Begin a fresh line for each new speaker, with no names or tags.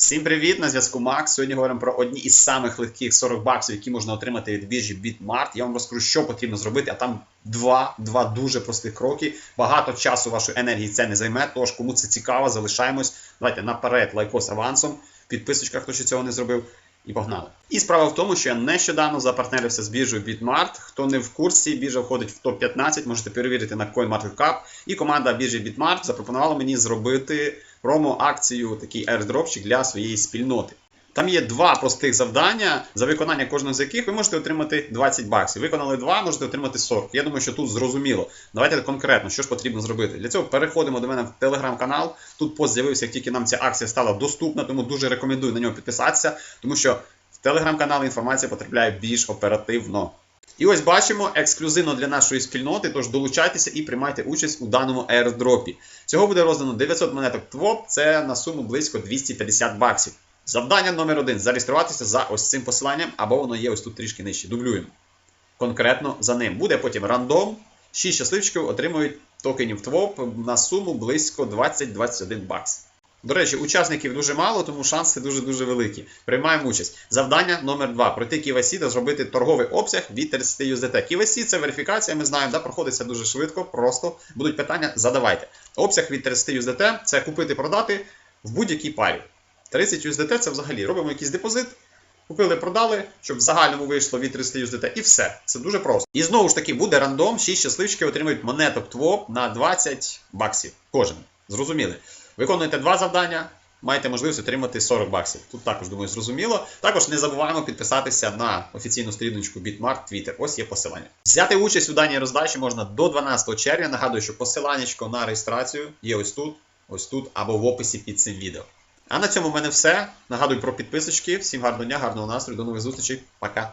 Всім привіт! На зв'язку Макс. Сьогодні говоримо про одні із самих легких 40 баксів, які можна отримати від біржі Bitmart. Я вам розкажу, що потрібно зробити, а там два, два дуже простих кроки. Багато часу вашої енергії це не займе. Тож, кому це цікаво, залишаємось. Давайте наперед лайкос авансом. Підписочка, хто ще цього не зробив. І погнали. І справа в тому, що я нещодавно запартнерився з біржею Bitmart. Хто не в курсі, біржа входить в топ-15, можете перевірити на CoinMarketCap. І команда біржі Bitmart запропонувала мені зробити промо-акцію, такий airdropчик для своєї спільноти. Там є два простих завдання, за виконання кожного з яких ви можете отримати 20 баксів. Виконали два, можете отримати 40. Я думаю, що тут зрозуміло. Давайте конкретно, що ж потрібно зробити. Для цього переходимо до мене в телеграм-канал. Тут пост з'явився, як тільки нам ця акція стала доступна, тому дуже рекомендую на нього підписатися, тому що в телеграм-канал інформація потрапляє більш оперативно. І ось бачимо ексклюзивно для нашої спільноти, тож долучайтеся і приймайте участь у даному airdropі. Цього буде роздано 900 монеток ТВОП, це на суму близько 250 баксів. Завдання номер один зареєструватися за ось цим посиланням, або воно є ось тут трішки нижче. Дублюємо. Конкретно за ним. Буде потім рандом. 6 щасливчиків отримують токенів ТВОП на суму близько 20-21 бакс. До речі, учасників дуже мало, тому шанси дуже-дуже великі. Приймаємо участь. Завдання номер 2 Пройти KYC та зробити торговий обсяг від 30 USDT. KYC – це верифікація, ми знаємо, да, проходиться дуже швидко, просто будуть питання, задавайте. Обсяг від 30 USDT – це купити-продати в будь-якій парі. 30 USDT це взагалі робимо якийсь депозит. Купили, продали, щоб в загальному вийшло від 30 USDT, і все. Це дуже просто. І знову ж таки буде рандом, 6 щасливчиків отримують монеток ТВОП на 20 баксів. Кожен. Зрозуміли. Виконуєте два завдання, маєте можливість отримати 40 баксів. Тут також, думаю, зрозуміло. Також не забуваємо підписатися на офіційну сторіночку Bitmart Twitter. Ось є посилання. Взяти участь у даній роздачі можна до 12 червня. Нагадую, що посиланнячко на реєстрацію є ось тут, ось тут або в описі під цим відео. А на цьому в мене все. Нагадую про підписочки. Всім гарного дня, гарного настрою, до нових зустрічей. Пока.